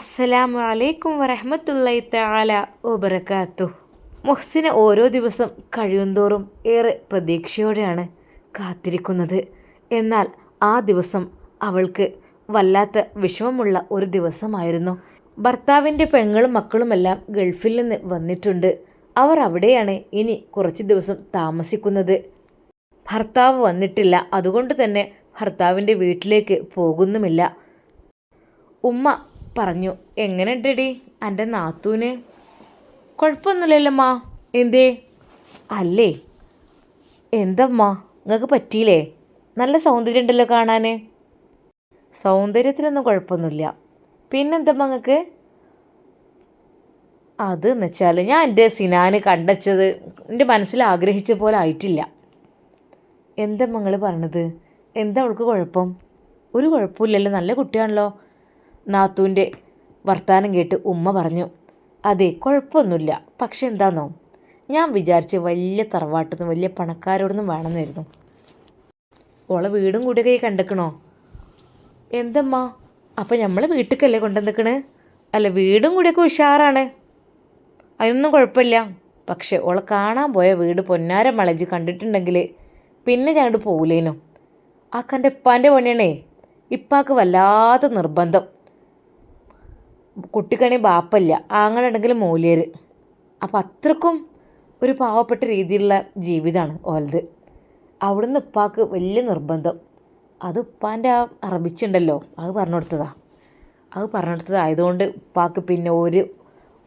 അസ്സലാമു അലൈക്കും വറഹമത്തല്ലായി താല വബറകാത്തു മുഹ്സിന ഓരോ ദിവസം കഴിയുന്തോറും ഏറെ പ്രതീക്ഷയോടെയാണ് കാത്തിരിക്കുന്നത്. എന്നാൽ ആ ദിവസം അവൾക്ക് വല്ലാത്ത വിഷമമുള്ള ഒരു ദിവസമായിരുന്നു. ഭർത്താവിന്റെ പെങ്ങളും മക്കളുമെല്ലാം ഗൾഫിൽ നിന്ന് വന്നിട്ടുണ്ട്. അവർ അവിടെയാണ് ഇനി കുറച്ച് ദിവസം താമസിക്കുന്നത്. ഭർത്താവ് വന്നിട്ടില്ല. അതുകൊണ്ട് തന്നെ ഭർത്താവിന്റെ വീട്ടിലേക്ക് പോകുന്നുമില്ല. ഉമ്മ പറഞ്ഞു എങ്ങനെ ഉണ്ടെടി എന്റെ നാത്തൂന്? കുഴപ്പമൊന്നുമില്ലല്ലമ്മ എന്തേ? അല്ലേ. എന്തമ്മ? നിങ്ങൾക്ക് പറ്റിയില്ലേ? നല്ല സൗന്ദര്യം ഉണ്ടല്ലോ കാണാൻ സൗന്ദര്യത്തിനൊന്നും കുഴപ്പമൊന്നുമില്ല പിന്നെന്തമ്മ നിങ്ങൾക്ക് അത് വെച്ചാൽ ഞാൻ എന്റെ സിനാന് കണ്ടച്ചത് എന്റെ മനസ്സിൽ ആഗ്രഹിച്ച പോലെ ആയിട്ടില്ല. എന്തമ്മ നിങ്ങൾ പറഞ്ഞത് എന്താ അവൾക്ക് കുഴപ്പം? ഒരു കുഴപ്പമില്ലല്ലോ. നല്ല കുട്ടിയാണല്ലോ. നാത്തൂന്റെ വർത്താനം കേട്ട് ഉമ്മ പറഞ്ഞു അതെ കുഴപ്പമൊന്നുമില്ല. പക്ഷെ എന്താണോ ഞാൻ വിചാരിച്ച് വലിയ തറവാട്ടിന്ന് വലിയ പണക്കാരോടൊന്നും വേണമെന്നായിരുന്നു. ഓളെ വീടും കൂടിയൊക്കെ കണ്ടെക്കണോ? എന്തമ്മ? അപ്പം നമ്മൾ വീട്ടിലേക്കല്ലേ കൊണ്ടുവന്നിക്കണ്? അല്ല വീടും കൂടിയൊക്കെ ഉഷാറാണ്. അതിനൊന്നും കുഴപ്പമില്ല. പക്ഷെ ഓളെ കാണാൻ പോയ വീട് പൊന്നാര മളജ് കണ്ടിട്ടുണ്ടെങ്കിൽ പിന്നെ ഞാനോട് പോകില്ലേനോ ആ കന്റെ പൊന്നണേ ഇപ്പാക്ക് വല്ലാത്ത നിർബന്ധം. കുട്ടിക്കണി ബാപ്പല്ല ആങ്ങളുണ്ടെങ്കിൽ മൂല്യർ അപ്പം അത്രക്കും ഒരു പാവപ്പെട്ട രീതിയിലുള്ള ജീവിതമാണ് ഓലത്. അവിടുന്ന് ഉപ്പാക്ക് വലിയ നിർബന്ധം. അത് ഉപ്പാന്റെ ആ അറബിച്ചുണ്ടല്ലോ അത് പറഞ്ഞു കൊടുത്തതാ അത് പറഞ്ഞു കൊടുത്തതായതുകൊണ്ട് ഉപ്പാക്ക് പിന്നെ ഒരു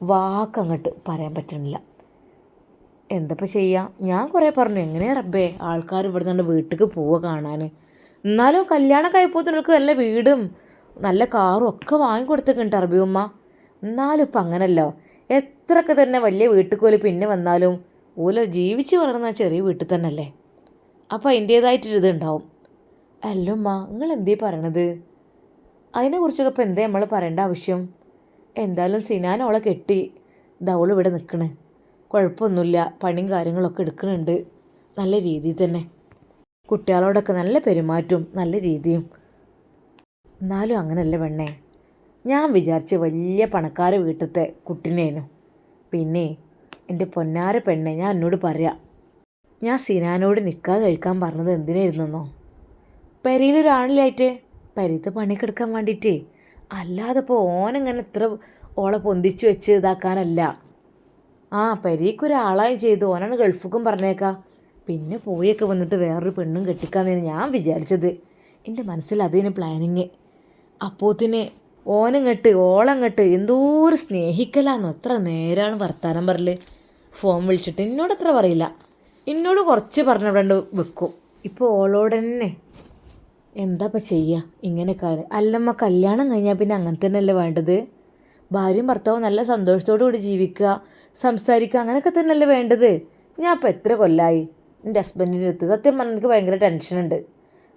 വാക്ക് അങ്ങോട്ട് പറയാൻ പറ്റണില്ല. എന്തപ്പോൾ ചെയ്യാം? ഞാൻ കുറേ പറഞ്ഞു എങ്ങനെയാണ് റബ്ബേ ആൾക്കാർ ഇവിടെ നിന്ന് വീട്ടിലേക്ക് പോവുക കാണാൻ എന്നാലും കല്യാണം കഴിപ്പോത്തിനൊക്കെ നല്ല വീടും നല്ല കാറും ഒക്കെ വാങ്ങിക്കൊടുത്തേക്കുണ്ട് അറബിയമ്മ എന്നാലും ഇപ്പം അങ്ങനല്ലോ. എത്രയൊക്കെ തന്നെ വലിയ വീട്ടിൽ പോലും പിന്നെ വന്നാലും ഓല ജീവിച്ച് വളർന്ന ചെറിയ വീട്ടിൽ തന്നെ അല്ലേ അപ്പോൾ അതിന്റേതായിട്ടൊരിത് ഉണ്ടാവും. അല്ലുമ്മ നിങ്ങൾ എന്തേ പറയണത്? അതിനെക്കുറിച്ചൊക്കെ ഇപ്പം എന്താ നമ്മൾ പറയേണ്ട ആവശ്യം? എന്തായാലും സിനാൻ അവളെ കെട്ടി ഇതവൾ ഇവിടെ നിൽക്കണേ കുഴപ്പമൊന്നുമില്ല പണിയും കാര്യങ്ങളൊക്കെ എടുക്കുന്നുണ്ട് നല്ല രീതിയിൽ തന്നെ. കുട്ടികളോടൊക്കെ നല്ല പെരുമാറ്റവും നല്ല രീതിയും. എന്നാലും അങ്ങനല്ല പെണ്ണേ. ഞാൻ വിചാരിച്ച് വലിയ പണക്കാര വീട്ടിലത്തെ കുട്ടിനേനു. പിന്നെ എന്റെ പൊന്നാര പെണ്ണെ ഞാൻ എന്നോട് പറയാം ഞാൻ സിനാനോട് നിൽക്കാതെ കഴിക്കാൻ പറഞ്ഞത് എന്തിനായിരുന്നെന്നോ? പെരയിലൊരാണിലായിട്ട് പരിത്ത് പണിക്കെടുക്കാൻ വേണ്ടിയിട്ടേ. അല്ലാതെ ഇപ്പോൾ ഓനങ്ങനെ ഇത്ര ഓളെ പൊന്തിച്ച് വെച്ച് ഇതാക്കാനല്ല. ആ പെരയ്ക്കൊരാളായും ചെയ്തു ഓനാണ് ഗൾഫുക്കും പറഞ്ഞേക്കാം. പിന്നെ പോയൊക്കെ വന്നിട്ട് വേറൊരു പെണ്ണും കെട്ടിക്കാന്നാണ് ഞാൻ വിചാരിച്ചത്. എന്റെ മനസ്സിൽ അതിന് പ്ലാനിങ് അപ്പോത്തിന് ഓനങ്ങട്ട് ഓളങ്ങട്ട് എന്തോരം സ്നേഹിക്കലാന്നോ. എത്ര നേരമാണ് വർത്താനം പറൽ ഫോൺ വിളിച്ചിട്ട് എന്നോട് എത്ര പറയില്ല. എന്നോട് കുറച്ച് പറഞ്ഞവിടെ വെക്കും. ഇപ്പോൾ ഓളോട് തന്നെ എന്താ ഇപ്പം ചെയ്യുക ഇങ്ങനെയൊക്കെ അല്ലമ്മ കല്യാണം കഴിഞ്ഞാൽ പിന്നെ അങ്ങനെ തന്നെയല്ലേ വേണ്ടത്? ഭാര്യയും ഭർത്താവും നല്ല സന്തോഷത്തോടു കൂടി ജീവിക്കുക സംസാരിക്കുക അങ്ങനെയൊക്കെ തന്നെയല്ലേ വേണ്ടത്? ഞാൻ ഇപ്പം എത്ര കൊല്ലായി? എന്റെ ഹസ്ബൻഡിന്റെ അടുത്ത് സത്യം പറഞ്ഞാൽ എനിക്ക് ഭയങ്കര ടെൻഷനുണ്ട്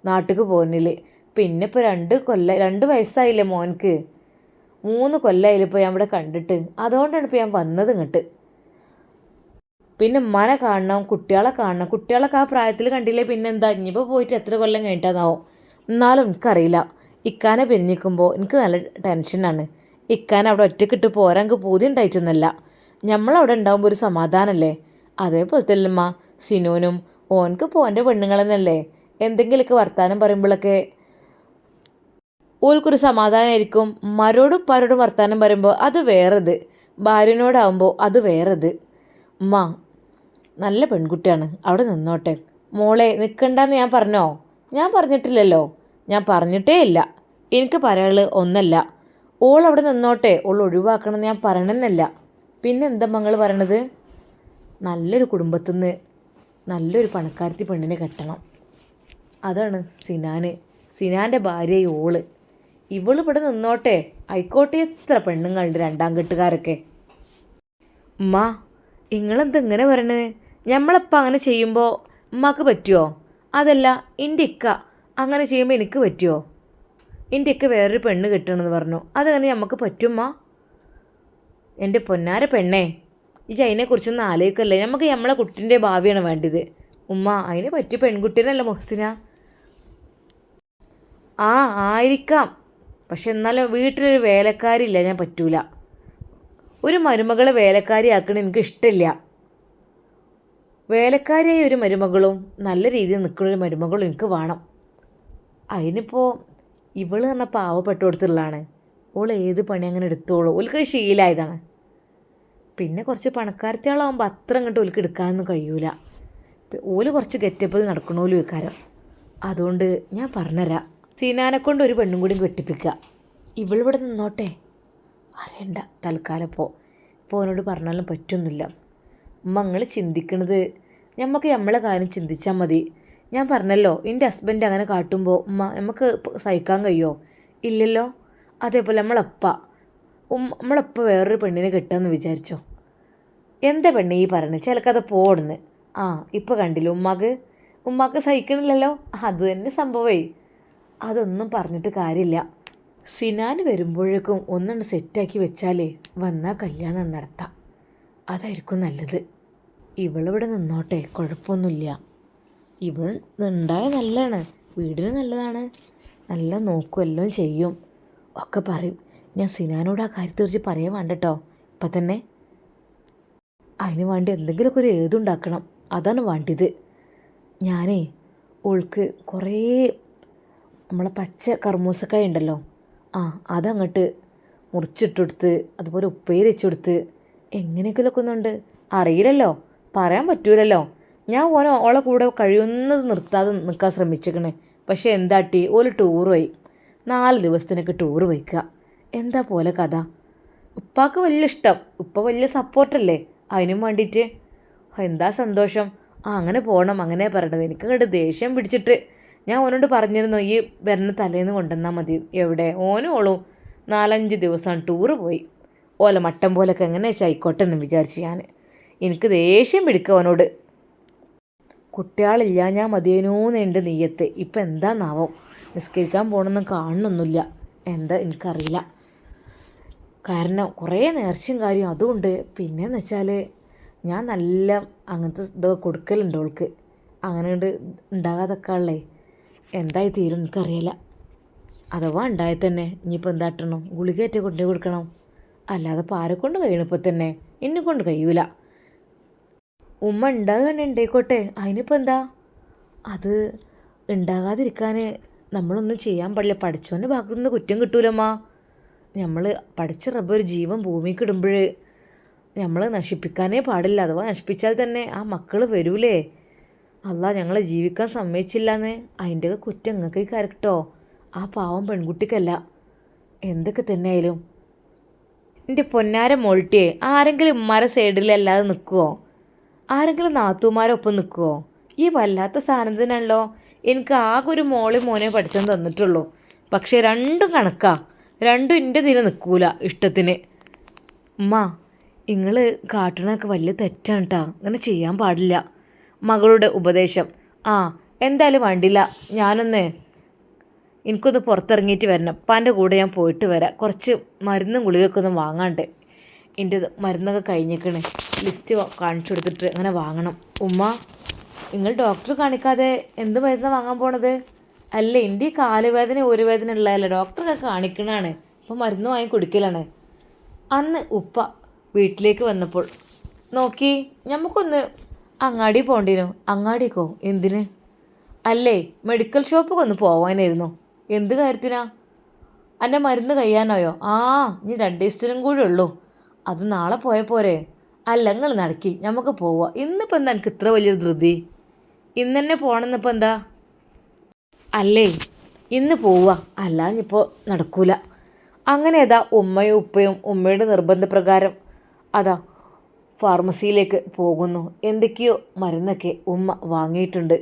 നാട്ടിൽ പോകുന്നില്ല പിന്നെ ഇപ്പോൾ രണ്ട് കൊല്ല രണ്ട് വയസ്സായില്ലേ മോൻക്ക്. മൂന്ന് കൊല്ലമായില്ല ഇപ്പോൾ ഞാൻ ഇവിടെ കണ്ടിട്ട്. അതുകൊണ്ടാണ് ഇപ്പോൾ ഞാൻ വന്നത് ഇങ്ങോട്ട്. പിന്നെ ഉമ്മാനെ കാണണം കുട്ടികളെ കാണണം. കുട്ടികളൊക്കെ ആ പ്രായത്തിൽ കണ്ടില്ലേ പിന്നെ എന്താ? ഇനിയിപ്പോൾ പോയിട്ട് എത്ര കൊല്ലം കഴിഞ്ഞിട്ടാന്നാവും? എന്നാലും എനിക്കറിയില്ല. ഇക്കാനെ പിരിഞ്ഞിക്കുമ്പോൾ എനിക്ക് നല്ല ടെൻഷനാണ് ഇക്കാൻ അവിടെ ഒറ്റക്കിട്ട് പോരാൻ എനിക്ക് പൂതി ഉണ്ടായിട്ടൊന്നുമല്ല. നമ്മളവിടെ ഉണ്ടാകുമ്പോൾ ഒരു സമാധാനമല്ലേ അതേപോലെ തന്നെ സിനോനും ഓനക്ക് പോന്റെ പെണ്ണുങ്ങളെന്നല്ലേ? എന്തെങ്കിലുമൊക്കെ വർത്താനം പറയുമ്പോഴൊക്കെ ഓൽക്കൊരു സമാധാനമായിരിക്കും മരോടും പരോടും വർത്താനം പറയുമ്പോൾ അത് വേറത്. ഭാര്യനോടാവുമ്പോൾ അത് വേറത്. ഉമ്മ നല്ല പെൺകുട്ടിയാണ്. അവിടെ നിന്നോട്ടെ. മോളെ നിൽക്കണ്ടെന്ന് ഞാൻ പറഞ്ഞോ? ഞാൻ പറഞ്ഞിട്ടില്ലല്ലോ. ഞാൻ പറഞ്ഞിട്ടേ ഇല്ല. എനിക്ക് പറയാനുള്ളത് ഒന്നല്ല. ഓൾ അവിടെ നിന്നോട്ടെ. ഓൾ ഒഴിവാക്കണമെന്ന് ഞാൻ പറയണമെന്നല്ല പിന്നെ എന്താ മങ്ങൾ പറയണത്? നല്ലൊരു കുടുംബത്തിൽ നിന്ന് നല്ലൊരു പണക്കാരത്തി പെണ്ണിനെ കെട്ടണം. അതാണ് സിനാന്. സിനാന്റെ ഭാര്യ ഓൾ. ഇവളിവിടെ നിന്നോട്ടെ. ആയിക്കോട്ടെ എത്ര പെണ്ണുങ്ങളുണ്ട് രണ്ടാം കെട്ടുകാരൊക്കെ. ഉമ്മ നിങ്ങളെന്താ ഇങ്ങനെ പറയണത് ഞമ്മളിപ്പോൾ അങ്ങനെ ചെയ്യുമ്പോൾ ഉമ്മാക്ക് പറ്റുമോ അതല്ല എന്റെ ഇക്ക അങ്ങനെ ചെയ്യുമ്പോൾ എനിക്ക് പറ്റുമോ എന്റെ ഇക്ക വേറൊരു പെണ്ണ് കിട്ടണമെന്ന് പറഞ്ഞു. അതങ്ങനെ നമുക്ക് പറ്റുമ്മ എന്റെ പൊന്നാര പെണ്ണേ ഈ അതിനെക്കുറിച്ചൊന്നും ആലോചിക്കല്ലേ. നമുക്ക് നമ്മളെ കുട്ടീന്റെ ഭാവിയാണ് വേണ്ടത്. ഉമ്മ അതിന് പറ്റിയ പെൺകുട്ടീനല്ല മുഹസിന? ആ ആയിരിക്കാം. പക്ഷെ എന്നാലും വീട്ടിലൊരു വേലക്കാരില്ല ഞാൻ പറ്റൂല. ഒരു മരുമകളെ വേലക്കാരിയാക്കണ എനിക്ക് ഇഷ്ടമില്ല. വേലക്കാരിയായ ഒരു മരുമകളും നല്ല രീതിയിൽ നിൽക്കുന്ന ഒരു മരുമകളും എനിക്ക് വേണം. അതിനിപ്പോൾ ഇവൾ പറഞ്ഞ പാവപ്പെട്ടോടത്തുള്ളതാണ്. ഓൾ ഏത് പണി അങ്ങനെ എടുത്തോളൂ. ഓൾക്ക് ശീലമായതാണ് പിന്നെ കുറച്ച് പണക്കാരത്തിയാളാകുമ്പോൾ അത്ര അങ്ങോട്ട് ഓൽക്ക് എടുക്കാനൊന്നും കഴിയൂല. ഓൽ കുറച്ച് ഗെറ്റപ്പിൽ നടക്കണോലും വിൽക്കാരം അതുകൊണ്ട് ഞാൻ പറഞ്ഞുതരാം. സീനാനെ കൊണ്ട് ഒരു പെണ്ണും കൂടി വെട്ടിപ്പിക്കുക. ഇവളിവിടെ നിന്നോട്ടെ? അറിയണ്ട തൽക്കാലം ഇപ്പോൾ ഇപ്പോൾ അവനോട് പറഞ്ഞാലും പറ്റൊന്നുമില്ല. ഉമ്മ നിങ്ങൾ ചിന്തിക്കണത് നമുക്ക് നമ്മളെ കാര്യം ചിന്തിച്ചാൽ മതി. ഞാൻ പറഞ്ഞല്ലോ എന്റെ ഹസ്ബൻഡ് അങ്ങനെ കാട്ടുമ്പോൾ ഉമ്മ നമുക്ക് സഹിക്കാൻ കഴിയുമോ ഇല്ലല്ലോ. അതേപോലെ നമ്മളപ്പ ഉമ്മ നമ്മളപ്പ വേറൊരു പെണ്ണിനെ കിട്ടാമെന്ന് വിചാരിച്ചോ? എന്താ പെണ്ണെ ഈ പറഞ്ഞത് ചിലക്കത് പോടുന്ന് ആ ഇപ്പോൾ കണ്ടില്ല ഉമ്മാക്ക്? ഉമ്മാക്ക് സഹിക്കണില്ലല്ലോ? അത് തന്നെ സംഭവമേ അതൊന്നും പറഞ്ഞിട്ട് കാര്യമില്ല. സിനാൻ വരുമ്പോഴേക്കും ഒന്നെണ്ണം സെറ്റാക്കി വെച്ചാലേ വന്നാൽ കല്യാണം നടത്താം. അതായിരിക്കും നല്ലത്. ഇവളിവിടെ നിന്നോട്ടെ കുഴപ്പമൊന്നുമില്ല. ഇവൾ ഉണ്ടായ നല്ലതാണ് വീടിന് നല്ലതാണ്. നല്ല നോക്കും എല്ലാം ചെയ്യും. ഒക്കെ പറയും. ഞാൻ സിനാനോട് ആ കാര്യത്തെക്കുറിച്ച് പറയാൻ വേണ്ട കേട്ടോ ഇപ്പം തന്നെ. അതിന് വേണ്ടി എന്തെങ്കിലുമൊക്കെ ഒരു ഏതുണ്ടാക്കണം അതാണ് വേണ്ടിയത്. ഞാനേ ഓൾക്ക് കുറേ നമ്മളെ പച്ച കർമ്മൂസക്കായ ഉണ്ടല്ലോ. ആ അതങ്ങോട്ട് മുറിച്ചിട്ടെടുത്ത് അതുപോലെ ഉപ്പേരി വെച്ചെടുത്ത് എങ്ങനെയൊക്കെ വെക്കുന്നുണ്ട് അറിയില്ലല്ലോ. പറയാൻ പറ്റൂലല്ലോ. ഞാൻ ഓനെ ഓളെ കൂടെ കഴിയുന്നത് നിർത്താതെ നിൽക്കാൻ ശ്രമിച്ചേക്കണേ. പക്ഷേ എന്താട്ടി ഓൽ ടൂർ പോയി. നാല് ദിവസത്തിനൊക്കെ ടൂർ പോയിക്കുക എന്താ പോലെ കഥ? ഉപ്പാക്ക് വലിയ ഇഷ്ടം. ഉപ്പ വലിയ സപ്പോർട്ടല്ലേ അതിനും വേണ്ടിയിട്ട് എന്താ സന്തോഷം? ആ അങ്ങനെ പോകണം അങ്ങനെ പറയണത്. എനിക്ക് അങ്ങോട്ട് ദേഷ്യം പിടിച്ചിട്ട് ഞാൻ ഓനോട് പറഞ്ഞിരുന്നു ഈ വരുന്ന തലേന്ന് കൊണ്ടുവന്നാൽ മതി. എവിടെ? ഓനും ഓളും നാലഞ്ച് ദിവസം ടൂറ് പോയി. ഓല മട്ടം പോലൊക്കെ എങ്ങനെ ചായിക്കോട്ടെ എന്ന് വിചാരിച്ചു ഞാൻ എനിക്ക് ദേഷ്യം പിടിക്കുക അവനോട് കുട്ടികളില്ല ഞാൻ മതിയേനൂന്ന് എന്റെ നെയ്യത്ത്. ഇപ്പം എന്താന്നാവോ? നിസ്കരിക്കാൻ പോകണമെന്ന് കാണുന്നൊന്നുമില്ല എന്താ എനിക്കറിയില്ല. കാരണം കുറേ നേർച്ചയും കാര്യം അതുകൊണ്ട് പിന്നെയെന്ന് വെച്ചാൽ ഞാൻ നല്ല അങ്ങനത്തെ ഇതൊക്കെ കൊടുക്കലുണ്ട് അവൾക്ക് അങ്ങനെ ഉണ്ട് ഉണ്ടാകാതൊക്കെ ഉള്ളേ. എന്തായി തീരും എനിക്കറിയില്ല. അഥവാ ഉണ്ടായി തന്നെ ഇനിയിപ്പോൾ എന്താട്ടണം ഗുളികയേറ്റ് കൊണ്ടു കൊടുക്കണം. അല്ലാതെ ഇപ്പോൾ ആരെ കൊണ്ട് കഴിയണിപ്പോൾ തന്നെ? എന്നെ കൊണ്ട് കഴിയൂല. ഉമ്മ ഉണ്ടാകുകയാണ് ഉണ്ടായിക്കോട്ടെ അതിനിപ്പോൾ എന്താ? അത് ഉണ്ടാകാതിരിക്കാൻ നമ്മളൊന്നും ചെയ്യാൻ പാടില്ല. പഠിച്ചോന്റെ ഭാഗത്തുനിന്ന് കുറ്റം കിട്ടൂലമ്മ. നമ്മൾ പഠിച്ച റബ്ബ് ഒരു ജീവൻ ഭൂമിക്ക് ഇടുമ്പോൾ നമ്മൾ നശിപ്പിക്കാനേ പാടില്ല. അഥവാ നശിപ്പിച്ചാൽ തന്നെ ആ മക്കൾ വരൂലേ? അല്ല ഞങ്ങളെ ജീവിക്കാൻ സമ്മതിച്ചില്ലാന്ന്. അതിന്റെയൊക്കെ കുറ്റം നിങ്ങൾക്ക് കരട്ടോ ആ പാവം പെൺകുട്ടിക്കല്ല. എന്തൊക്കെ തന്നെ ആയാലും എന്റെ പൊന്നാര മോൾട്ടിയെ ആരെങ്കിലും ഉമ്മാരെ സൈഡിലല്ലാതെ നിൽക്കുമോ ആരെങ്കിലും നാത്തൂമാരൊപ്പം നിൽക്കുമോ ഈ വല്ലാത്ത സാധനത്തിനാണല്ലോ എനിക്ക് ആകെ ഒരു മോളി മോനെ പഠിച്ചു തന്നിട്ടുള്ളൂ. പക്ഷേ രണ്ടും കണക്കാ. രണ്ടും എന്റെ തീരെ നിൽക്കൂല ഇഷ്ടത്തിന്. ഉമ്മ നിങ്ങൾ കാട്ടണൊക്കെ വലിയ തെറ്റാണ് കേട്ടോ അങ്ങനെ ചെയ്യാൻ പാടില്ല. മകളുടെ ഉപദേശം. ആ എന്തായാലും വേണ്ടില്ല. ഞാനൊന്ന് എനിക്കൊന്ന് പുറത്തിറങ്ങിയിട്ട് വരണം. അപ്പാന്റെ കൂടെ ഞാൻ പോയിട്ട് വരാം. കുറച്ച് മരുന്നും ഗുളികയൊക്കെ ഒന്ന് വാങ്ങാണ്ട്. എന്റെ മരുന്നൊക്കെ കഴിഞ്ഞേക്കണ് ലിസ്റ്റ് കാണിച്ചു കൊടുത്തിട്ട് അങ്ങനെ വാങ്ങണം. ഉമ്മ നിങ്ങൾ ഡോക്ടർ കാണിക്കാതെ എന്ത് മരുന്നാണ് വാങ്ങാൻ പോണത്? അല്ല എന്റെ കാലുവേദന ഒരു വേദന ഉള്ളതല്ല? ഡോക്ടറൊക്കെ കാണിക്കണാണ്. അപ്പോൾ മരുന്ന് വാങ്ങി കുടിക്കലാണ്. അന്ന് ഉപ്പ വീട്ടിലേക്ക് വന്നപ്പോൾ നോക്കി നമുക്കൊന്ന് അങ്ങാടി പോണ്ടിനോ. അങ്ങാടിക്കോ? എന്തിന്? അല്ലേ മെഡിക്കൽ ഷോപ്പൊക്കെ ഒന്ന് പോവാനായിരുന്നു. എന്ത് കാര്യത്തിനാ? എന്റെ മരുന്ന് കഴിയാനായോ? ആ ഇനി രണ്ട് ദിവസത്തിനും കൂടെ ഉള്ളൂ. അത് നാളെ പോയ പോരെ. അല്ല നിങ്ങൾ നടക്കി. നമുക്ക് പോവാം. ഇന്നിപ്പോൾ എന്താ എനിക്ക് ഇത്ര വലിയൊരു ധൃതി? ഇന്ന് തന്നെ പോകണമെന്നിപ്പോൾ എന്താ? അല്ലേ ഇന്ന് പോവുക ഇനിയിപ്പോൾ നടക്കൂല. അങ്ങനെ ഏതാ ഉമ്മയും ഉപ്പയും ഉമ്മയുടെ നിർബന്ധപ്രകാരം? അതാ ഫാർമസിയിലേക്ക് പോകുന്നു. എന്തൊക്കെയോ മരുന്നൊക്കെ ഉമ്മ വാങ്ങിയിട്ടുണ്ട്.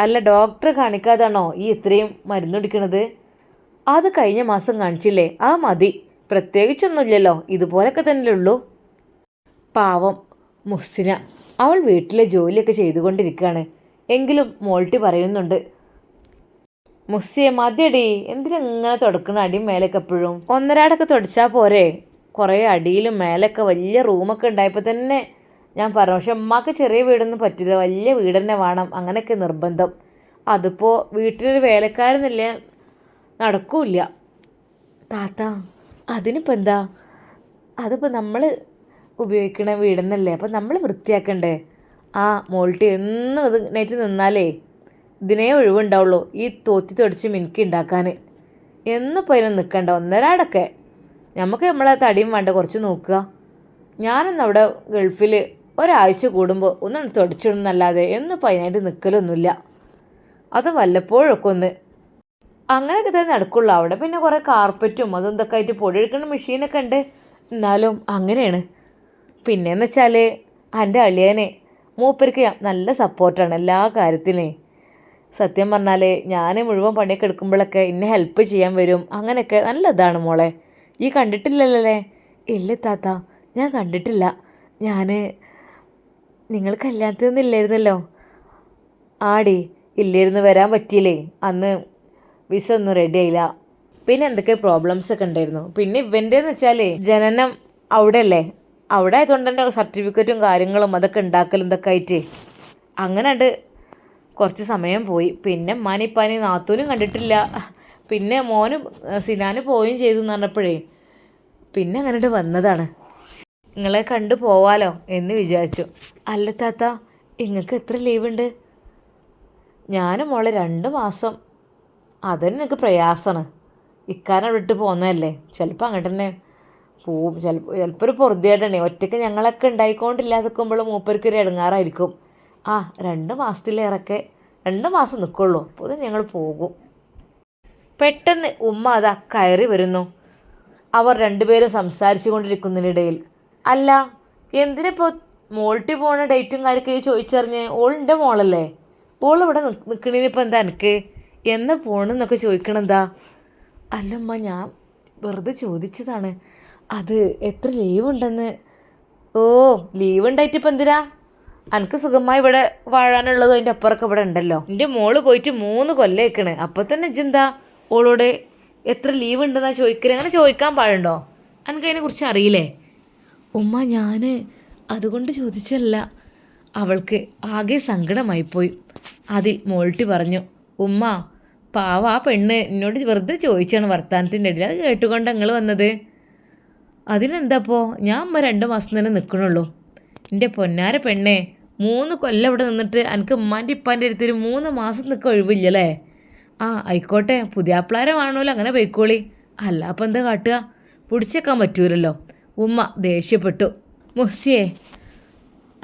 അല്ല ഡോക്ടറെ കാണിക്കാതാണോ ഈ ഇത്രയും മരുന്ന് കുടിക്കണത് അത് കഴിഞ്ഞ മാസം കാണിച്ചില്ലേ? ആ മതി. പ്രത്യേകിച്ചൊന്നുമില്ലല്ലോ. ഇതുപോലൊക്കെ തന്നെ ഉള്ളൂ. പാവം മുഹ്സിന. അവൾ വീട്ടിലെ ജോലിയൊക്കെ ചെയ്തുകൊണ്ടിരിക്കുകയാണ്. എങ്കിലും മോൾട്ടി പറയുന്നുണ്ട്. മുസ്സിയെ മതിയടി. എന്തിനെങ്ങനെ തുടക്കണം? അടിയും മേലൊക്കെ എപ്പോഴും. ഒന്നരാടൊക്കെ തുടച്ചാൽ പോരെ. കുറേ അടിയിലും മേലൊക്കെ വലിയ റൂമൊക്കെ ഉണ്ടായപ്പോൾ തന്നെ ഞാൻ പറഞ്ഞു പക്ഷെ ഉമ്മാക്ക് ചെറിയ വീടൊന്നും പറ്റില്ല. വലിയ വീട് തന്നെ വേണം. അങ്ങനെയൊക്കെ നിർബന്ധം. അതിപ്പോൾ വീട്ടിലൊരു വേലക്കാരനില്ല നടക്കൂല താത്ത അതിനിപ്പോൾ എന്താ? അതിപ്പോൾ നമ്മൾ ഉപയോഗിക്കണ വീടെന്നല്ലേ? അപ്പോൾ നമ്മൾ വൃത്തിയാക്കണ്ടേ? ആ മോൾട്ടി എന്നും ഇത് നേറ്റ് നിന്നാലേ ഇതിനേ ഒഴിവുണ്ടാവുള്ളൂ. ഈ തോത്തി തൊടിച്ച് മിനുക്കി ഉണ്ടാക്കാൻ എന്നിപ്പോൾ നിൽക്കണ്ട ഒന്നരാടൊക്കെ. നമുക്ക് നമ്മളെ തടിയും വേണ്ട കുറച്ച് നോക്കുക. ഞാനൊന്നും അവിടെ ഗൾഫിൽ ഒരാഴ്ച കൂടുമ്പോൾ ഒന്നും തുടച്ചിടുന്നല്ലാതെ എന്നും പതിനായിട്ട് നിൽക്കലൊന്നുമില്ല അത് വല്ലപ്പോഴൊക്കെ ഒന്ന് അങ്ങനെയൊക്കെ തന്നെ നടക്കുള്ളൂ. അവിടെ പിന്നെ കുറേ കാർപ്പറ്റും അതും ഇതൊക്കെ ആയിട്ട് പൊടിയെടുക്കുന്ന മെഷീനൊക്കെ ഉണ്ട്. എന്നാലും അങ്ങനെയാണ്. പിന്നെയെന്ന് വെച്ചാൽ എന്റെ അളിയനെ മൂപ്പർക്ക് നല്ല സപ്പോർട്ടാണ് എല്ലാ കാര്യത്തിനേ. സത്യം പറഞ്ഞാൽ ഞാൻ മുഴുവൻ പണിയൊക്കെ എടുക്കുമ്പോഴൊക്കെ എന്നെ ഹെൽപ്പ് ചെയ്യാൻ വരും. അങ്ങനെയൊക്കെ നല്ല ഇതാണ് മോളെ. ഈ കണ്ടിട്ടില്ലല്ലേ ഇല്ല താത്ത ഞാൻ കണ്ടിട്ടില്ല. ഞാൻ നിങ്ങൾ കല്യാണത്തിനൊന്നും ഇല്ലായിരുന്നല്ലോ? ആടി ഇല്ലായിരുന്നു വരാൻ പറ്റിയില്ലേ? അന്ന് വിസ ഒന്നും റെഡി ആയില്ല. പിന്നെ എന്തൊക്കെ പ്രോബ്ലംസ് ഒക്കെ ഉണ്ടായിരുന്നു? പിന്നെ ഇവന്റെന്ന് വെച്ചാലേ ജനനം അവിടെ അല്ലേ അവിടെ ആയതുകൊണ്ട് തന്നെ സർട്ടിഫിക്കറ്റും കാര്യങ്ങളും അതൊക്കെ ഉണ്ടാക്കലും ഇതൊക്കെ ആയിട്ട്. അങ്ങനെ കുറച്ച് സമയം പോയി. പിന്നെ ഉമ്മാനിപ്പാനി നാത്തൂനും കണ്ടിട്ടില്ല. പിന്നെ മോനും സിനാന് പോവുകയും ചെയ്തു എന്ന് പറഞ്ഞപ്പോഴേ പിന്നെ അങ്ങനെ വന്നതാണ്. നിങ്ങളെ കണ്ടു പോവാലോ എന്ന് വിചാരിച്ചു. അല്ല താത്ത നിങ്ങൾക്ക് എത്ര ലീവുണ്ട്? ഞാനും മോളെ രണ്ട് മാസം. അതന്നെ നിങ്ങൾക്ക് പ്രയാസമാണ് ഇക്കാനെ വിട്ട് പോകുന്നതല്ലേ ചിലപ്പോൾ അങ്ങോട്ട് തന്നെ പോവും ചിലപ്പോൾ ചിലപ്പോൾ ഒരു പൊറുതിയായിട്ടാണ്. ഒറ്റയ്ക്ക് ഞങ്ങളൊക്കെ ഉണ്ടായിക്കൊണ്ടില്ലാതെ നിൽക്കുമ്പോൾ മൂപ്പർക്ക് ഒരു ഇടങ്ങാറായിരിക്കും ആ രണ്ട് മാസത്തിലേറൊക്കെ രണ്ട് മാസം നിൽക്കുള്ളൂ അപ്പോൾ ഞങ്ങൾ പോകും. പെട്ടെന്ന് ഉമ്മ അതാ കയറി വരുന്നു. അവർ രണ്ടുപേരും സംസാരിച്ചു കൊണ്ടിരിക്കുന്നതിനിടയിൽ അല്ല എന്തിനിപ്പോൾ മോൾട്ടി പോണ ഡേറ്റും കാര്യമൊക്കെ ചോദിച്ചറിഞ്ഞ്? ഓളിന്റെ മോളല്ലേ? ഓൾ ഇവിടെ നിൽക്കണേനിപ്പോൾ എന്താ എനിക്ക്? എന്ന് പോണെന്നൊക്കെ ചോദിക്കണെന്താ? അല്ലമ്മ ഞാൻ വെറുതെ ചോദിച്ചതാണ്. അത് എത്ര ലീവ് ഉണ്ടെന്ന്. ഓ ലീവ് ഉണ്ടായിട്ട് ഇപ്പം എന്തിനാ? എനിക്ക് സുഖമായി ഇവിടെ വാഴാനുള്ളതും അതിന്റെ അപ്പുറമൊക്കെ ഇവിടെ ഉണ്ടല്ലോ. എന്റെ മോൾ പോയിട്ട് മൂന്ന് കൊല്ലേക്കണ് അപ്പം തന്നെ ഇജെന്താ ഓളോട് എത്ര ലീവ് ഉണ്ടെന്നാ ചോദിക്കൽ? അങ്ങനെ ചോദിക്കാൻ പാടുണ്ടോ? എനിക്ക് അതിനെക്കുറിച്ച് അറിയില്ലേ? ഉമ്മ ഞാൻ അതുകൊണ്ട് ചോദിച്ചല്ല. അവൾക്ക് ആകെ സങ്കടമായിപ്പോയി. അതിൽ മോൾട്ടി പറഞ്ഞു ഉമ്മ പാവ ആ പെണ്ണ് എന്നോട് വെറുതെ ചോദിച്ചാണ് വർത്താനത്തിന്റെ ഇടയിൽ. അത് കേട്ടുകൊണ്ട് നിങ്ങൾ വന്നത്? അതിനെന്താപ്പോ? ഞാൻ അമ്മ രണ്ട് മാസം തന്നെ നിൽക്കണുള്ളൂ എന്റെ പൊന്നാര പെണ്ണേ മൂന്ന് കൊല്ലം ഇവിടെ നിന്നിട്ട് എനിക്ക് ഉമ്മാന്റെ ഇപ്പാന്റെ അടുത്തൊരു മൂന്ന് മാസം നിൽക്കാൻ ഒഴിവില്ലല്ലേ? ആ ആയിക്കോട്ടെ. പുതിയാപ്ലാരെ വേണമല്ലോ അങ്ങനെ പോയിക്കോളി. അല്ല അപ്പം എന്താ കാട്ടുക? പിടിച്ചേക്കാൻ പറ്റൂലല്ലോ. ഉമ്മ ദേഷ്യപ്പെട്ടു. മുസ്സിയേ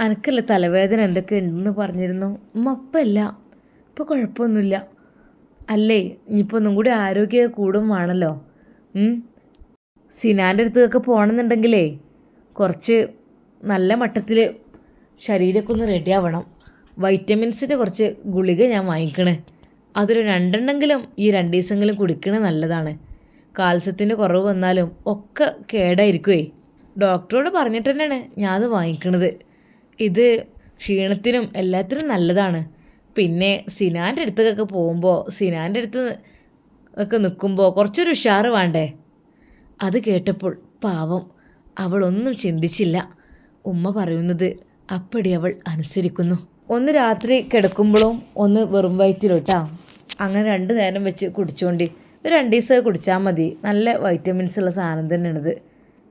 അനക്കല്ല തലവേദന എന്തൊക്കെ ഉണ്ടെന്ന് പറഞ്ഞിരുന്നു? ഉമ്മ അപ്പല്ല ഇപ്പോൾ കുഴപ്പമൊന്നുമില്ല. അല്ലേ ഇനിയിപ്പോൾ ഒന്നും കൂടി ആരോഗ്യ കൂടും വേണമല്ലോ. സിനാന്റെ അടുത്തൊക്കെ പോകണമെന്നുണ്ടെങ്കിലേ കുറച്ച് നല്ല മട്ടത്തിൽ ശരീരമൊക്കെ ഒന്ന് റെഡി ആവണം. വൈറ്റമിൻസിന്റെ കുറച്ച് ഗുളിക ഞാൻ വാങ്ങിക്കണേ. അതൊരു രണ്ടെണ്ണെങ്കിലും ഈ രണ്ട് ദിവസമെങ്കിലും കുടിക്കണത് നല്ലതാണ്. കാൽസ്യത്തിന്റെ കുറവ് വന്നാലും ഒക്കെ കേടായിരിക്കുവേ. ഡോക്ടറോട് പറഞ്ഞിട്ട് തന്നെയാണ് ഞാൻ അത് വാങ്ങിക്കണത്. ഇത് ക്ഷീണത്തിനും എല്ലാത്തിനും നല്ലതാണ്. പിന്നെ സിനാന്റെ അടുത്തൊക്കെ പോകുമ്പോൾ സിനാന്റെ അടുത്ത് ഒക്കെ നിൽക്കുമ്പോൾ കുറച്ചൊരു ഉഷാറ് വേണ്ടേ? അത് കേട്ടപ്പോൾ പാവം. അവളൊന്നും ചിന്തിച്ചില്ല. ഉമ്മ പറയുന്നത് അപ്പടി അവൾ അനുസരിക്കുന്നു. ഒന്ന് രാത്രി കിടക്കുമ്പോഴും ഒന്ന് വെറും വയറ്റിലോട്ടാ. അങ്ങനെ രണ്ട് നേരം വെച്ച് കുടിച്ചോണ്ടി. ഒരു രണ്ട് ദിവസം കുടിച്ചാൽ മതി. നല്ല വൈറ്റമിൻസ് ഉള്ള സാധനം തന്നെയാണിത്.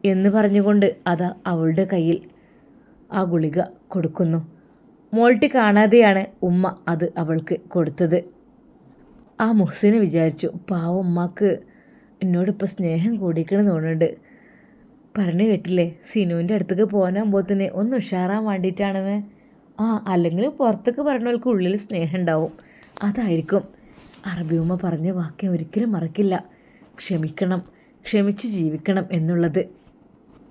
എന്ന് പറഞ്ഞുകൊണ്ട് അതാ അവളുടെ കയ്യിൽ ആ ഗുളിക കൊടുക്കുന്നു. മോൾട്ടി കാണാതെയാണ് ഉമ്മ അത് അവൾക്ക് കൊടുത്തത്. ആ മുഹ്സിനെ വിചാരിച്ചു പാവ ഉമ്മാക്ക് എന്നോടിപ്പോൾ സ്നേഹം കൂടിക്കണമെന്ന് തോന്നുന്നുണ്ട്. പറഞ്ഞു കേട്ടില്ലേ സിനുവിന്റെ അടുത്തേക്ക് പോകാനാകുമ്പോഴത്തേന് ഒന്ന് ഉഷാറാൻ വേണ്ടിയിട്ടാണെന്ന്. ആ അല്ലെങ്കിൽ പുറത്തേക്ക് പറഞ്ഞവർക്ക് ഉള്ളിൽ സ്നേഹം ഉണ്ടാവും. അതായിരിക്കും. അറബിയുമ്മ പറഞ്ഞ വാക്യം ഒരിക്കലും മറക്കില്ല. ക്ഷമിക്കണം ക്ഷമിച്ച് ജീവിക്കണം എന്നുള്ളത്.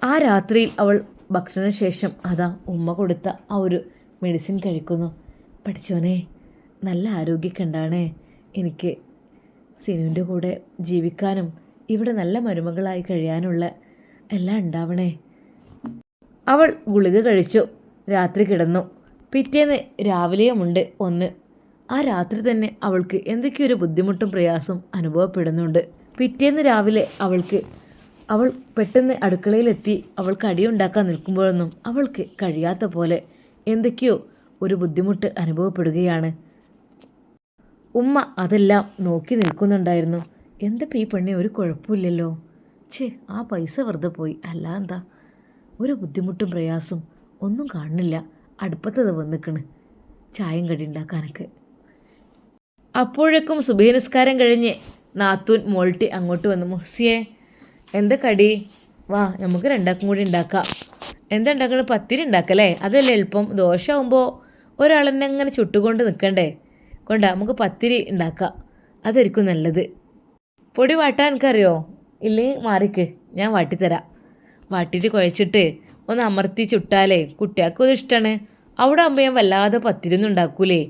ആ രാത്രിയിൽ അവൾ ഭക്ഷണശേഷം അതാ ഉമ്മ കൊടുത്ത ആ ഒരു മെഡിസിൻ കഴിക്കുന്നു. പഠിച്ചോനെ നല്ല ആരോഗ്യക്കണ്ടാണേ എനിക്ക് സിനുവിന്റെ കൂടെ ജീവിക്കാനും ഇവിടെ നല്ല മരുമകളായി കഴിയാനുള്ള എല്ലാം ഉണ്ടാവണേ. അവൾ ഗുളിക കഴിച്ചു രാത്രി കിടന്നു. പിറ്റേന്ന് രാവിലെയുമുണ്ട് ഒന്ന് ആ രാത്രി തന്നെ അവൾക്ക് എന്തൊക്കെയൊരു ബുദ്ധിമുട്ടും പ്രയാസവും അനുഭവപ്പെടുന്നുണ്ട്. പിറ്റേന്ന് രാവിലെ അവൾക്ക് അവൾ പെട്ടെന്ന് അടുക്കളയിലെത്തി അവൾക്ക് അടിയുണ്ടാക്കാൻ നിൽക്കുമ്പോഴൊന്നും അവൾക്ക് കഴിയാത്ത പോലെ എന്തൊക്കെയോ ഒരു ബുദ്ധിമുട്ട് അനുഭവപ്പെടുകയാണ്. ഉമ്മ അതെല്ലാം നോക്കി നിൽക്കുന്നുണ്ടായിരുന്നു. എന്തപ്പോൾ ഈ പെണ്ണെ ഒരു കുഴപ്പമില്ലല്ലോ? ഛേ ആ പൈസ വെറുതെ പോയി. അല്ല എന്താ? ഒരു ബുദ്ധിമുട്ടും പ്രയാസം ഒന്നും കാണുന്നില്ല. അടുപ്പത്തത് വന്നിക്കണ്. ചായം കടി ഉണ്ടാക്കാനൊക്കെ അപ്പോഴേക്കും സുബഹി നിസ്കാരം കഴിഞ്ഞ് നാത്തൂൻ മോൾട്ടി അങ്ങോട്ട് വന്നു മുഹ്സിയെ എന്താ കടി? വാ നമുക്ക് രണ്ടാക്കും കൂടി ഉണ്ടാക്കാം. എന്താ ഉണ്ടാക്കണത് പത്തിരി ഉണ്ടാക്കല്ലേ? അതല്ലേ എളുപ്പം. ദോശ ആകുമ്പോൾ തന്നെ അങ്ങനെ ചുട്ടുകൊണ്ട് നിൽക്കണ്ടേ കൊണ്ട നമുക്ക് പത്തിരി ഉണ്ടാക്കാം. അതായിരിക്കും നല്ലത്. പൊടി വാട്ടാൻ എനിക്കറിയോ? ഇല്ലേ മാറിക്ക്. ഞാൻ വാട്ടിത്തരാം. വാട്ടിയിട്ട് കുഴച്ചിട്ട് ഒന്ന് അമർത്തി ചുട്ടാലേ കുട്ടികൾക്കും അത് ഇഷ്ടമാണ് അവിടെ ആകുമ്പോൾ ഞാൻ വല്ലാതെ പത്തിരി ഒന്നും ഉണ്ടാക്കൂലേ.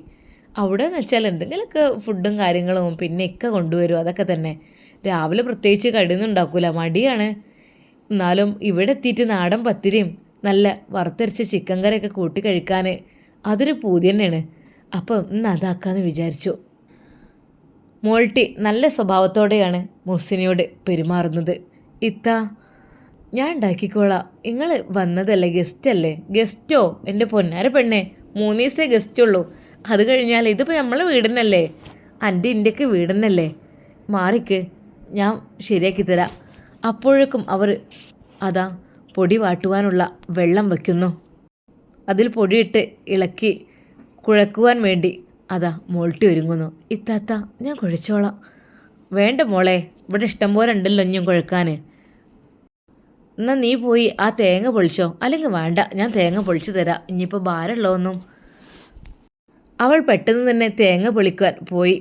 അവിടെ എന്ന് വെച്ചാൽ എന്തെങ്കിലുമൊക്കെ ഫുഡും കാര്യങ്ങളും പിന്നെ ഒക്കെ കൊണ്ടുവരും. അതൊക്കെ തന്നെ. രാവിലെ പ്രത്യേകിച്ച് കടിയൊന്നും ഉണ്ടാക്കൂല. മടിയാണ്. എന്നാലും ഇവിടെ എത്തിയിട്ട് നാടൻ പത്തിരിയും നല്ല വറുത്തരച്ച ചിക്കൻ കറിയൊക്കെ കൂട്ടി കഴിക്കാൻ അതൊരു പൂതി തന്നെയാണ്. അപ്പം ഇന്ന് അതാക്കാന്ന് വിചാരിച്ചു. മോൾട്ടി നല്ല സ്വഭാവത്തോടെയാണ് മുസിനിയോട് പെരുമാറുന്നത്. ഇത്ത ഞാൻ ഉണ്ടാക്കിക്കോളാം. നിങ്ങൾ വന്നതല്ലേ ഗസ്റ്റ് അല്ലേ? ഗസ്റ്റോ എന്റെ പൊന്നാര പെണ്ണേ. മൂന്ന് ദിവസത്തെ ഗസ്റ്റ് അത് കഴിഞ്ഞാൽ ഇതിപ്പോൾ നമ്മളെ വീടന്നല്ലേ എന്റെ ഇന്റെക്ക് വീടന്നല്ലേ? മാറിക്ക്. ഞാൻ ശരിയാക്കി തരാം. അപ്പോഴേക്കും അവർ അതാ പൊടി വാട്ടുവാനുള്ള വെള്ളം വയ്ക്കുന്നു അതിൽ പൊടിയിട്ട് ഇളക്കി കുഴക്കുവാൻ വേണ്ടി അതാ മോൾട്ടി ഒരുങ്ങുന്നു. ഇത്താത്ത ഞാൻ കുഴച്ചോളാം. വേണ്ട മോളെ ഇവിടെ ഇഷ്ടം പോലെ ഉണ്ടല്ലോ ഞാൻ കുഴക്കാൻ എന്നാൽ നീ പോയി ആ തേങ്ങ പൊളിച്ചോ. അല്ലെങ്കിൽ വേണ്ട ഞാൻ തേങ്ങ പൊളിച്ചു തരാം. ഇനിയിപ്പോൾ ഭാരമുള്ളതൊന്നും അവൾ പെട്ടെന്ന് തന്നെ തേങ്ങ പൊളിക്കാൻ പോയി.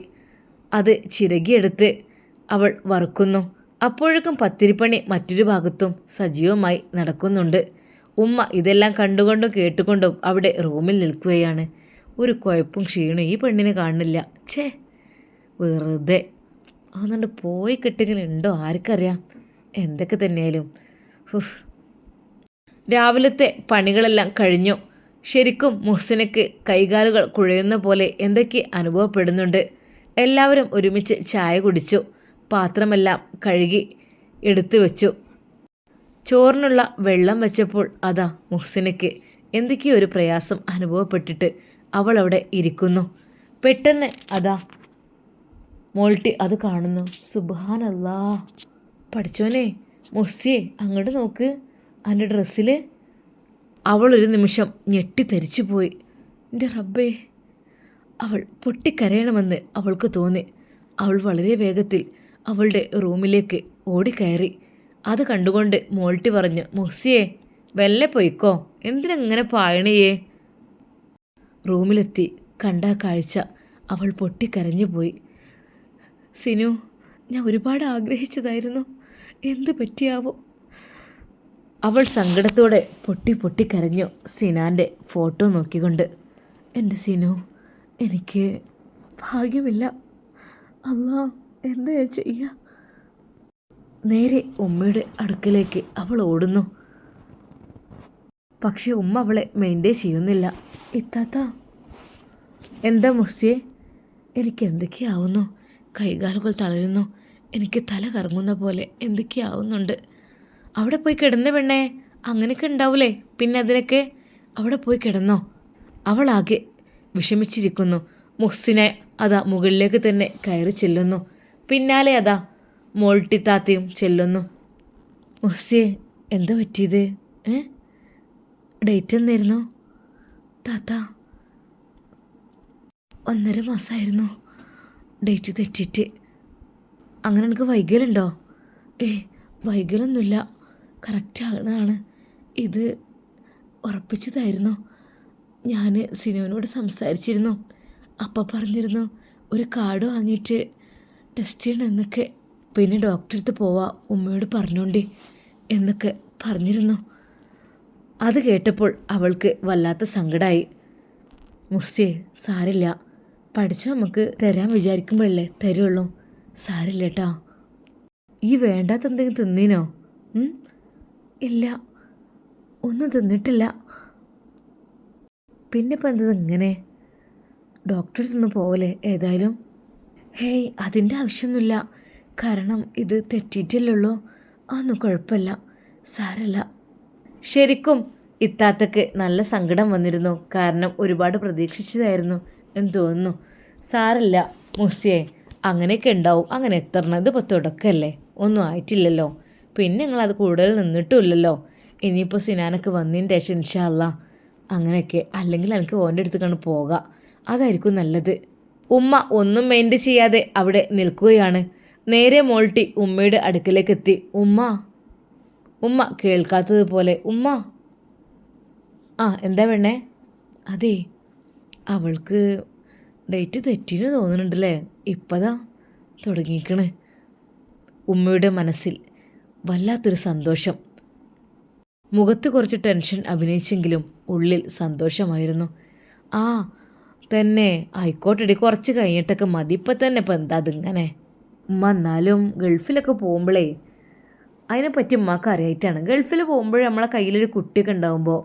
അത് ചിരകിയെടുത്ത് അവൾ വറുക്കുന്നു. അപ്പോഴേക്കും പത്തിരിപ്പണി മറ്റൊരു ഭാഗത്തും സജീവമായി നടക്കുന്നുണ്ട്. ഉമ്മ ഇതെല്ലാം കണ്ടുകൊണ്ടും കേട്ടുകൊണ്ടും അവിടെ റൂമിൽ നിൽക്കുകയാണ്. ഒരു കുഴപ്പും ക്ഷീണം ഈ പെണ്ണിനെ കാണുന്നില്ല. ഛേ വെറുതെ. അതുകൊണ്ട് പോയി കിട്ടുകയുണ്ടോ ആർക്കറിയാം. എന്തൊക്കെ തന്നെയാലും രാവിലത്തെ പണികളെല്ലാം കഴിഞ്ഞു. ശരിക്കും മുഹ്സിനക്ക് കൈകാലുകൾ കുഴയുന്ന പോലെ എന്തൊക്കെ അനുഭവപ്പെടുന്നുണ്ട്? എല്ലാവരും ഒരുമിച്ച് ചായ കുടിച്ചു പാത്രമെല്ലാം കഴുകി എടുത്തു വെച്ചു. ചോറിനുള്ള വെള്ളം വെച്ചപ്പോൾ അതാ മുഹ്സിനക്ക് എന്തൊക്കെയോ ഒരു പ്രയാസം അനുഭവപ്പെട്ടിട്ട് അവൾ അവിടെ ഇരിക്കുന്നു. പെട്ടെന്ന് അതാ മോൾട്ടി അത് കാണുന്നു. സുബാനല്ലാ പഠിച്ചോനെ മുസ്സിയെ അങ്ങോട്ട് നോക്ക്. എന്റെ ഡ്രസ്സിൽ അവളൊരു നിമിഷം ഞെട്ടിത്തരിച്ചു പോയി എന്റെ റബ്ബേ അവൾ പൊട്ടിക്കരയണമെന്ന് അവൾക്ക് തോന്നി. അവൾ വളരെ വേഗത്തിൽ അവളുടെ റൂമിലേക്ക് ഓടിക്കയറി. അത് കണ്ടുകൊണ്ട് മോൾട്ടി പറഞ്ഞു മുഹ്സിയെ വെല്ലെ പൊയ്ക്കോ? എന്തിനങ്ങനെ പായണിയേ? റൂമിലെത്തി കണ്ട കാഴ്ച അവൾ പൊട്ടിക്കരഞ്ഞു പോയി. സിനു ഞാൻ ഒരുപാട് ആഗ്രഹിച്ചതായിരുന്നു. എന്ത് പറ്റിയാവോ? അവൾ സങ്കടത്തോടെ പൊട്ടി പൊട്ടി കരഞ്ഞു സിനാന്റെ ഫോട്ടോ നോക്കിക്കൊണ്ട്. എന്റെ സിനു എനിക്ക് ഭാഗ്യമില്ല. അല്ലാ എന്താ ചെയ്യാ? നേരെ ഉമ്മയുടെ അടുക്കലേക്ക് അവൾ ഓടുന്നു. പക്ഷെ ഉമ്മ അവളെ മെയിന്റെയിൻ ചെയ്യുന്നില്ല. ഇത്താത്ത എന്താ മുസ്സിയെ എനിക്ക് എന്തൊക്കെയാവുന്നു? കൈകാലുകൾ തളരുന്നു. എനിക്ക് തല കറങ്ങുന്ന പോലെ എന്തൊക്കെയാവുന്നുണ്ട്? അവിടെ പോയി കിടന്ന പെണ്ണേ. അങ്ങനെയൊക്കെ ഉണ്ടാവൂലേ. പിന്നെ അതിനൊക്കെ അവിടെ പോയി കിടന്നോ. അവളാകെ വിഷമിച്ചിരിക്കുന്നു. മുഹ്സിനെ അതാ മുകളിലേക്ക് തന്നെ കയറി ചെല്ലുന്നു. പിന്നാലെ അതാ മോൾട്ടി താത്തയും ചെല്ലുന്നു. മുഹ്സിയെ എന്താ പറ്റിയത്? ഏ? ഡേറ്റ് എന്നായിരുന്നു താത്ത ഒന്നര മാസമായിരുന്നു. ഡേറ്റ് തെറ്റിയിട്ട്. അങ്ങനെ എനിക്ക് വൈകലുണ്ടോ? ഏ വൈകലൊന്നുമില്ല. കറക്റ്റാണ്. ഇത് ഉറപ്പിച്ചതായിരുന്നു. ഞാൻ സിനുവിനോട് സംസാരിച്ചിരുന്നു. അപ്പം പറഞ്ഞിരുന്നു ഒരു കാർഡ് വാങ്ങിയിട്ട് ടെസ്റ്റ് ചെയ്യണം എന്നൊക്കെ. പിന്നെ ഡോക്ടറെ അടുത്ത് പോവാ ഉമ്മയോട് പറഞ്ഞോണ്ടി എന്നൊക്കെ പറഞ്ഞിരുന്നു. അത് കേട്ടപ്പോൾ അവൾക്ക് വല്ലാത്ത സങ്കടമായി മുസ്സിയെ സാരില്ല. പഠിച്ച നമുക്ക് തരാൻ വിചാരിക്കുമ്പോഴല്ലേ തരുള്ളൂ. സാരില്ല കേട്ടോ ഈ വേണ്ടാത്ത എന്തെങ്കിലും തിന്നീനോ? ഇല്ല. ഒന്നും തിന്നിട്ടില്ല. പിന്നെ ഇപ്പം എന്തത് ഇങ്ങനെ? ഡോക്ടേഴ്സ് ഒന്ന് പോവല്ലേ ഏതായാലും? ഹേയ് അതിന്റെ ആവശ്യമൊന്നുമില്ല കാരണം ഇത് തെറ്റിയിട്ടില്ലല്ലോ അതൊന്നും കുഴപ്പമില്ല. സാരല്ല. ശരിക്കും ഇത്താത്തക്ക് നല്ല സങ്കടം വന്നിരുന്നു. കാരണം ഒരുപാട് പ്രതീക്ഷിച്ചതായിരുന്നു എന്ന് തോന്നുന്നു. സാരല്ല മുസിയെ അങ്ങനെയൊക്കെ ഉണ്ടാവും. അങ്ങനെ എത്തണം ഇതിപ്പോൾ തുടക്കമല്ലേ ഒന്നും ആയിട്ടില്ലല്ലോ. പിന്നെ നിങ്ങളത് കൂടുതൽ നിന്നിട്ടുമില്ലല്ലോ. ഇനിയിപ്പോൾ സിനാനൊക്കെ വന്നതിന് ശേഷം ഇൻഷാല്ല അങ്ങനെയൊക്കെ. അല്ലെങ്കിൽ എനിക്ക് ഓന്റെ അടുത്ത് കണ്ട് പോകാം. അതായിരിക്കും നല്ലത്. ഉമ്മ ഒന്നും മെയിന്റ് ചെയ്യാതെ അവിടെ നിൽക്കുകയാണ്. നേരെ മോൾട്ടി ഉമ്മയുടെ അടുക്കലേക്ക് എത്തി. ഉമ്മ ഉമ്മ കേൾക്കാത്തതുപോലെ ഉമ്മ. ആ എന്താ വേണേ അതെ. അവൾക്ക് ഡേറ്റ് തെറ്റിന് തോന്നുന്നുണ്ടല്ലേ. ഇപ്പതാ തുടങ്ങിക്കണ് ഉമ്മയുടെ മനസ്സിൽ. വല്ലാത്തൊരു സന്തോഷം. മുഖത്ത് കുറച്ച് ടെൻഷൻ അഭിനയിച്ചെങ്കിലും ഉള്ളിൽ സന്തോഷമായിരുന്നു. ആ തന്നെ. ആയിക്കോട്ടെടി കുറച്ച് കഴിഞ്ഞിട്ടൊക്കെ മതി. ഇപ്പം തന്നെ ഇപ്പം എന്താ അതിങ്ങനെ? ഉമ്മ എന്നാലും ഗൾഫിലൊക്കെ പോകുമ്പോഴേ അതിനെപ്പറ്റി ഉമ്മക്ക് അറിയായിട്ടാണ്. ഗൾഫിൽ പോകുമ്പോൾ നമ്മളെ കയ്യിലൊരു കുട്ടിയൊക്കെ ഉണ്ടാകുമ്പോൾ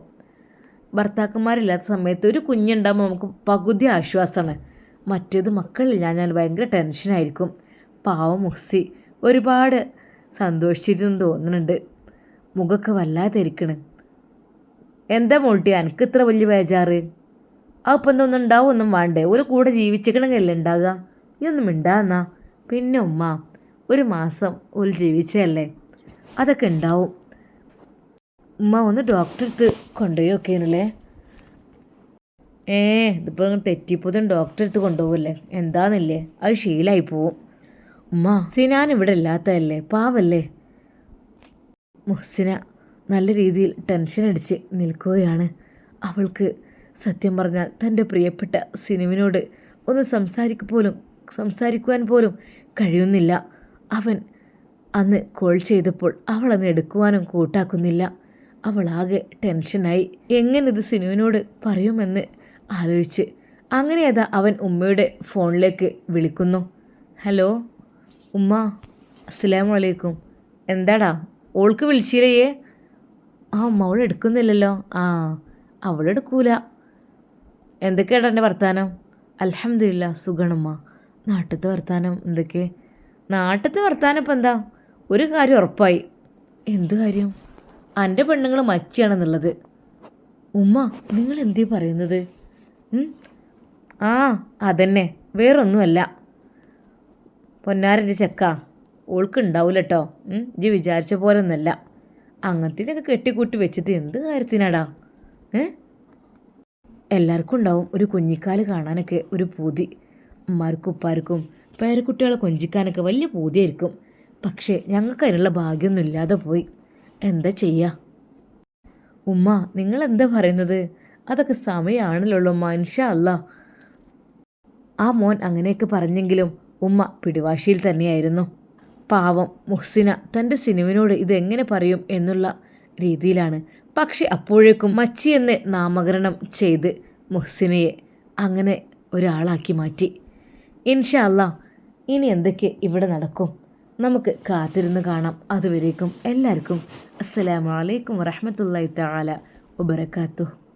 ഭർത്താക്കന്മാരില്ലാത്ത സമയത്ത് ഒരു കുഞ്ഞുണ്ടാകുമ്പോൾ നമുക്ക് പകുതി ആശ്വാസമാണ് മറ്റേത് മക്കളില്ല. ഞാൻ ഭയങ്കര ടെൻഷനായിരിക്കും. പാവം മുഹ്സി. ഒരുപാട് സന്തോഷിച്ചിരുന്നു തോന്നുന്നുണ്ട്. മുഖമൊക്കെ വല്ലാതെ ഇരിക്കണ് എന്താ മോൾട്ടി എനിക്ക് ഇത്ര വലിയ ബേജാറ്? ആ ഇപ്പം എന്തൊന്നും ഉണ്ടാവും ഒന്നും വേണ്ടേ? ഒരു കൂടെ ജീവിച്ചിക്കണമെങ്കിലല്ലേ ഉണ്ടാകുക ഈ ഒന്നും മിണ്ടാന്നാ പിന്നെ ഉമ്മ ഒരു മാസം ഒരു ജീവിച്ചതല്ലേ? അതൊക്കെ ഉണ്ടാവും. ഉമ്മ ഒന്ന് ഡോക്ടർ അടുത്ത് കൊണ്ടുപോയി ഒക്കെയാണല്ലേ ഏ ഇതിപ്പോൾ തെറ്റിപ്പോതും ഡോക്ടർ അടുത്ത് കൊണ്ടുപോകല്ലേ എന്താന്നില്ലേ? അത് ശീലമായി പോവും. ഉമ്മ. സിനാൻ ഇവിടെ ഇല്ലാത്തതല്ലേ? പാവല്ലേ? മുഹ്സിന നല്ല രീതിയിൽ ടെൻഷൻ അടിച്ച് നിൽക്കുകയാണ്. അവൾക്ക് സത്യം പറഞ്ഞാൽ തന്റെ പ്രിയപ്പെട്ട സിനുവിനോട് ഒന്ന് സംസാരിക്ക പോലും സംസാരിക്കുവാൻ പോലും കഴിയുന്നില്ല. അവൻ അന്ന് കോൾ ചെയ്തപ്പോൾ അവൾ അന്ന് എടുക്കുവാനും കൂട്ടാക്കുന്നില്ല. അവൾ ആകെ ടെൻഷനായി എങ്ങനെ ഇത് സിനുവിനോട് പറയുമെന്ന് ആലോചിച്ച്. അങ്ങനെ അതാ അവൻ ഉമ്മയുടെ ഫോണിലേക്ക് വിളിക്കുന്നു. ഹലോ? ഉമ്മ അസ്സലാമു അലൈക്കും. എന്താടാ? ഓൾക്ക് വിളിച്ചില്ലയേ ആ ഉമ്മ അവൾ എടുക്കുന്നില്ലല്ലോ. ആ അവളെടുക്കൂല എന്തൊക്കെയാടാ എന്റെ വർത്താനം? അലഹമില്ല സുഖണമ്മ നാട്ടിലത്തെ വർത്താനം എന്തൊക്കെ? നാട്ടിലത്തെ വർത്താനം ഇപ്പം എന്താ? ഒരു കാര്യം ഉറപ്പായി. എന്ത് കാര്യം? എന്റെ പെണ്ണുങ്ങൾ മച്ചിയാണെന്നുള്ളത് ഉമ്മ നിങ്ങൾ എന്തീ പറയുന്നത് ആ അതന്നെ. വേറൊന്നുമല്ല. പൊന്നാരന്റെ ചെക്ക. ഓൾക്ക് ഉണ്ടാവില്ല കേട്ടോ ഇജ് വിചാരിച്ച പോലെ ഒന്നല്ല അങ്ങനത്തിനൊക്കെ കെട്ടിക്കൂട്ടി വെച്ചിട്ട് എന്ത് കാര്യത്തിനാടാ? ഏ? എല്ലാവർക്കും ഉണ്ടാവും ഒരു കുഞ്ഞിക്കാൽ കാണാനൊക്കെ ഒരു പൂതി. ഉമ്മാർക്കും ഉപ്പാർക്കും പേരക്കുട്ടികളെ കൊഞ്ചിക്കാനൊക്കെ വലിയ പൂതിയായിരിക്കും. പക്ഷേ ഞങ്ങൾക്ക് അതിനുള്ള ഭാഗ്യമൊന്നും ഇല്ലാതെ പോയി. എന്താ ചെയ്യുക ഉമ്മ നിങ്ങൾ എന്താ പറയുന്നത്? അതൊക്കെ സമയമാണല്ലോ ഉമ്മ ഇൻഷാ അല്ലാ ആ മോൻ അങ്ങനെയൊക്കെ പറഞ്ഞെങ്കിലും ഉമ്മ പിടിവാശിയിൽ തന്നെയായിരുന്നു. പാവം മുഹ്സിന തന്റെ സിനുവിനോട് ഇതെങ്ങനെ പറയും എന്നുള്ള രീതിയിലാണ്. പക്ഷെ അപ്പോഴേക്കും മച്ചി എന്ന് നാമകരണം ചെയ്ത് മുഹ്സിനയെ അങ്ങനെ ഒരാളാക്കി മാറ്റി. ഇൻഷല്ല ഇനി എന്തൊക്കെ ഇവിടെ നടക്കും? നമുക്ക് കാത്തിരുന്ന് കാണാം. അതുവരേക്കും എല്ലാവർക്കും അസ്സലാമു അലൈക്കും വറഹ്മത്തുള്ളാഹി തആല വബറകാതുഹു